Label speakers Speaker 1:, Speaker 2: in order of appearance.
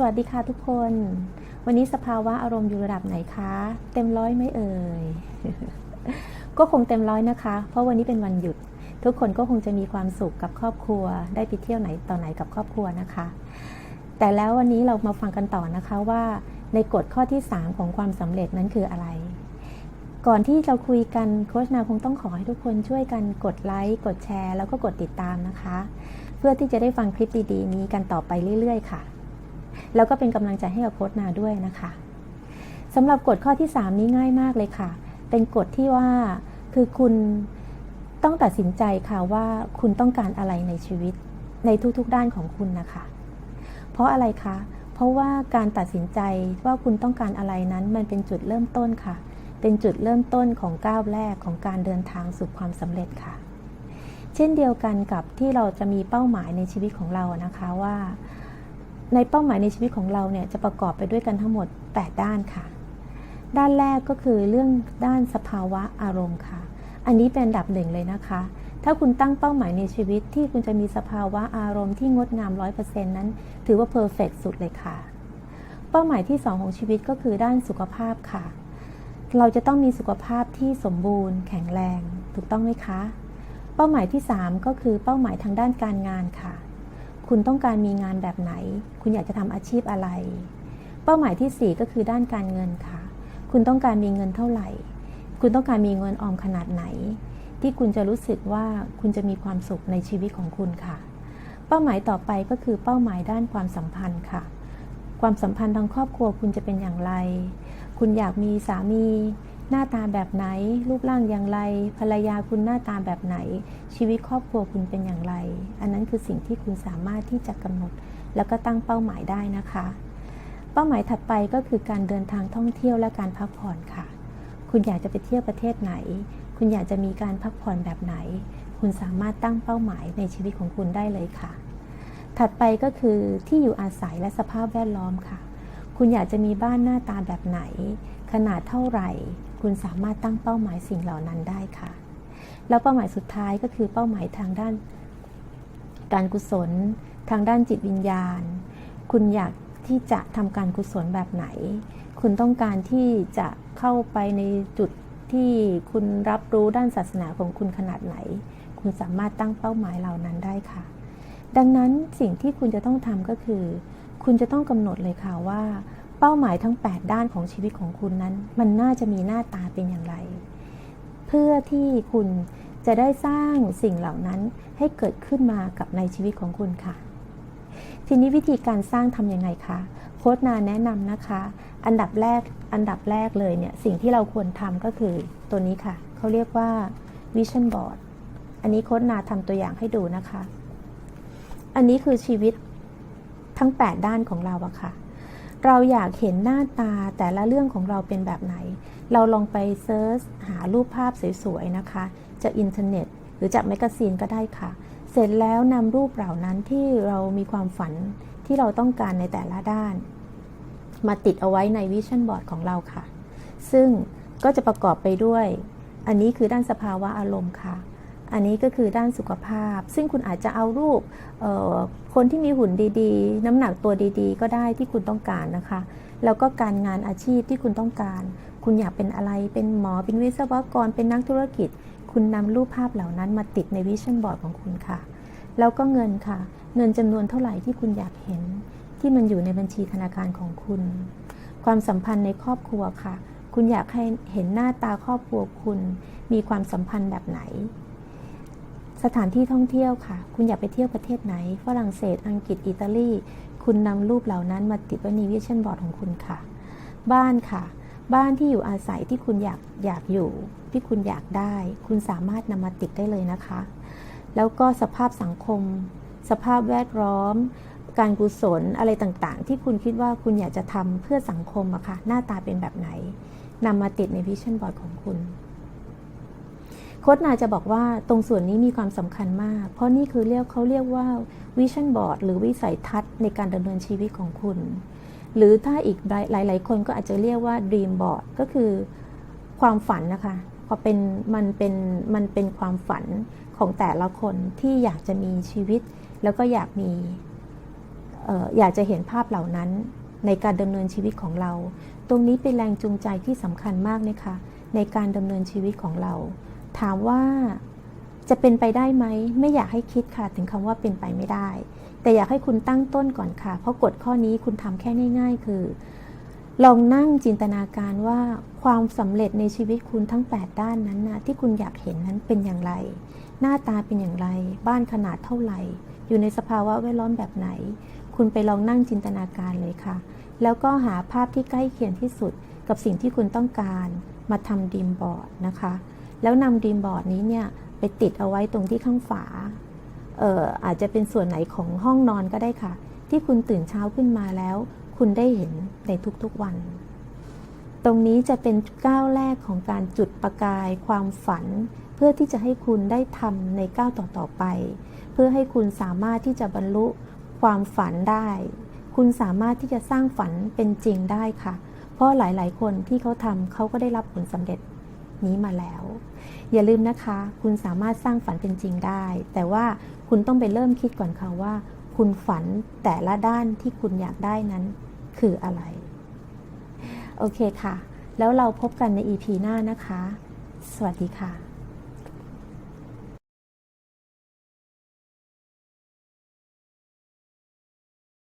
Speaker 1: สวัสดีค่ะทุกคน วันนี้สภาวะอารมณ์อยู่ระดับไหนคะ เต็มร้อยไหมเอ่ย ก็คงเต็มร้อยนะคะ เพราะวันนี้เป็นวันหยุด ทุกคนก็คงจะมีความสุขกับครอบครัว ได้ไปเที่ยวไหนต่อไหนกับครอบครัวนะคะ แต่แล้ววันนี้เรามาฟังกันต่อนะคะว่า ในกฎข้อที่ 3 ของความสำเร็จนั้นคืออะไร ก่อนที่เราคุยกันโค้ชนาคงต้องขอให้ทุกคนช่วยกันกดไลค์กดแชร์ แล้วก็กดติดตามนะคะ เพื่อที่จะได้ฟังคลิปดีๆ นี้กันต่อไปเรื่อย ๆ ค่ะ แล้วก็เป็นกำลังใจให้กับโค้ชนาด้วยนะคะสำหรับกฎข้อที่ 3 นี้ง่ายมากเลยค่ะ เป็นกฎที่ว่าคือคุณต้องตัดสินใจค่ะว่าคุณต้องการอะไรในชีวิตในทุกๆด้านของคุณนะคะ เพราะอะไรคะ เพราะว่าการตัดสินใจว่าคุณต้องการอะไรนั้นมันเป็นจุดเริ่มต้นค่ะ เป็นจุดเริ่มต้นของก้าวแรกของการเดินทางสู่ความสำเร็จค่ะ เช่นเดียวกันกับที่เราจะมีเป้าหมายในชีวิตของเรานะคะว่า ในเป้าหมายในชีวิตของเราเนี่ยจะประกอบไปด้วยกันทั้งหมด 8 ด้านค่ะ ด้านแรกก็คือเรื่องด้านสภาวะอารมณ์ค่ะ อันนี้เป็นอันดับหนึ่งเลยนะคะ ถ้าคุณตั้งเป้าหมายในชีวิตที่คุณจะมีสภาวะอารมณ์ที่งดงาม 100%นั้น ถือว่าเพอร์เฟกสุดเลยค่ะ เป้าหมายที่ 2 ของชีวิตก็คือด้านสุขภาพค่ะ เราจะต้องมีสุขภาพที่สมบูรณ์ แข็งแรง ถูกต้องไหมคะ เป้าหมายที่ 3 ก็คือเป้าหมายทางด้านการงานค่ะ คุณต้องการมีงานแบบไหน คุณอยากจะทำอาชีพอะไร เป้าหมายที่ 4 ก็คือด้านการเงินค่ะ คุณต้องการมีเงินเท่าไหร่ คุณต้องการมีเงินออมขนาดไหน ที่คุณจะรู้สึกว่าคุณจะมีความสุขในชีวิตของคุณค่ะ เป้าหมายต่อไปก็คือเป้าหมายด้านความสัมพันธ์ค่ะ ความสัมพันธ์ทางครอบครัวคุณจะเป็นอย่างไร คุณอยากมีสามี หน้าตาแบบไหน รูปร่างอย่างไร ภรรยาคุณหน้าตาแบบไหน ชีวิตครอบครัวคุณเป็นอย่างไร อันนั้นคือสิ่งที่คุณสามารถที่จะกำหนด แล้วก็ตั้งเป้าหมายได้นะคะ เป้าหมายถัดไปก็คือการเดินทางท่องเที่ยวและการพักผ่อนค่ะ คุณอยากจะไปเที่ยวประเทศไหน คุณอยากจะมีการพักผ่อนแบบไหน คุณสามารถตั้งเป้าหมายในชีวิตของคุณได้เลยค่ะ ถัดไปก็คือที่อยู่อาศัยและสภาพแวดล้อมค่ะ คุณอยากจะมีบ้านหน้าตาแบบไหน ขนาดเท่าไหร่ คุณสามารถตั้งเป้าหมายสิ่งเหล่านั้นได้ค่ะ แล้วเป้าหมายสุดท้ายก็คือเป้าหมายทางด้าน การกุศล ทางด้านจิตวิญญาณ คุณอยากที่จะทำการกุศลแบบไหน คุณต้องการที่จะเข้าไปในจุดที่คุณรับรู้ด้านศาสนาของคุณขนาดไหน คุณสามารถตั้งเป้าหมายเหล่านั้นได้ค่ะ ดังนั้นสิ่งที่คุณจะต้องทำก็คือ คุณจะต้องกำหนดเลยค่ะว่า เป้าหมายทั้ง 8 ด้านของชีวิตของคุณนั้น มันน่าจะมีหน้าตาเป็นอย่างไร เพื่อที่คุณจะได้สร้างสิ่งเหล่านั้นให้เกิดขึ้นมากับในชีวิตของคุณค่ะ ทีนี้วิธีการสร้างทำยังไงคะโค้ชนาแนะนำนะคะ อันดับแรกอันดับแรกเลยเนี่ยสิ่งที่เราควรทำก็คือตัวนี้ค่ะ เขาเรียกว่า vision board อันนี้โค้ชนาทำตัวอย่างให้ดูนะคะ อันนี้คือชีวิตทั้ง 8 ด้านของเราอะค่ะ เราอยากเห็นหน้าตาแต่ละเรื่องของเราเป็นแบบไหน เราลองไปเซิร์ชหารูปภาพสวยๆนะคะ จากอินเทอร์เน็ต หรือจากแมกกาซีนก็ได้ค่ะ เสร็จแล้วนำรูปเหล่านั้นที่เรามีความฝันที่เราต้องการในแต่ละด้าน มาติดเอาไว้ในวิชั่นบอร์ดของเราค่ะ ซึ่งก็จะประกอบไปด้วย อันนี้คือด้านสภาวะอารมณ์ค่ะ อันนี้ก็คือด้านสุขภาพ ซึ่งคุณอาจจะเอารูปคนที่มีหุ่นดีๆ น้ำหนักตัวดีๆ ก็ได้ที่คุณต้องการนะคะ แล้วก็การงานอาชีพที่คุณต้องการ คุณอยากเป็นอะไรเป็นหมอเป็นวิศวกรเป็นนักธุรกิจ คุณนำรูปภาพเหล่านั้นมาติดในวิชั่นบอร์ดของคุณค่ะ แล้วก็เงินค่ะ เงินจำนวนเท่าไหร่ที่คุณอยากเห็น ที่มันอยู่ในบัญชีธนาคารของคุณ ความสัมพันธ์ในครอบครัวค่ะ คุณอยากให้เห็นหน้าตาครอบครัวคุณ มีความสัมพันธ์แบบไหน สถานที่ท่องเที่ยวค่ะ คุณอยากไปเที่ยวประเทศไหน ฝรั่งเศส อังกฤษ อิตาลี คุณนำรูปเหล่านั้นมาติดไว้ในวิชั่นบอร์ดของคุณค่ะ บ้านค่ะ บ้านที่อยู่อาศัยที่คุณอยากอยากอยู่ ที่คุณอยากได้ คุณสามารถนำมาติดได้เลยนะคะ แล้วก็สภาพสังคม สภาพแวดล้อม การกุศลอะไรต่างๆ ที่คุณคิดว่าคุณอยากจะทำเพื่อสังคมอะค่ะ หน้าตาเป็นแบบไหนนำมาติดในวิชั่นบอร์ดของคุณ ค้ชนาจะบอกว่าตรงส่วนนี้มีความสำคัญมาก เพราะนี่คือเรียกเขาเรียกว่าวิชั่นบอร์ดหรือวิสัยทัศน์ในการดำเนินชีวิตของคุณ หรือถ้าอีกหลาย ๆ คนก็อาจจะเรียกว่า dream board ก็คือความฝันนะคะพอเป็นมันเป็นมันเป็นความฝันของแต่ละคนที่อยากจะมีชีวิต แล้วก็อยากมีอออยากจะเห็นภาพเหล่านั้นในการดำเนินชีวิตของเรา ตรงนี้เป็นแรงจูงใจที่สำคัญมากนะคะในการดำเนินชีวิตของเรา ถามว่าจะเป็นไปได้ไหม ไม่อยากให้คิดค่ะถึงคำว่าเป็นไปไม่ได้ แต่อยากให้คุณตั้งต้นก่อนค่ะ เพราะกฎข้อนี้คุณทำแค่ง่าย ๆ คือ ลองนั่งจินตนาการว่าความสำเร็จในชีวิตคุณทั้ง 8 ด้านนั้นนะที่คุณอยากเห็นนั้นเป็นอย่างไร หน้าตาเป็นอย่างไร บ้านขนาดเท่าไหร่ อยู่ในสภาวะแวดล้อมแบบไหน คุณไปลองนั่งจินตนาการเลยค่ะ แล้วก็หาภาพที่ใกล้เคียงที่สุดกับสิ่งที่คุณต้องการ มาทำดีมบอร์ดนะคะ แล้วนำดีมบอร์ดนี้เนี่ยไปติดเอาไว้ตรงที่ข้างฝาเอ่ออาจจะเป็นส่วนไหนของห้องนอนก็ได้ค่ะ ที่คุณตื่นเช้าขึ้นมาแล้ว คุณได้เห็นในทุกๆวัน ตรงนี้จะเป็นก้าวแรกของการจุดประกายความฝัน เพื่อที่จะให้คุณได้ทำในก้าวต่อๆไป เพื่อให้คุณสามารถที่จะบรรลุความฝันได้ คุณสามารถที่จะสร้างฝันเป็นจริงได้ค่ะ เพราะหลายๆ คนที่เขาทำเขาก็ได้รับผลสำเร็จ นี้มาแล้ว อย่าลืมนะคะ คุณสามารถสร้างฝันเป็นจริงได้ แต่ว่าคุณต้องไปเริ่มคิดก่อนค่ะว่า คุณฝันแต่ละด้านที่คุณอยากได้นั้นคืออะไร โอเคค่ะ แล้วเราพบกันใน EP หน้านะคะ สวัสดีค่ะ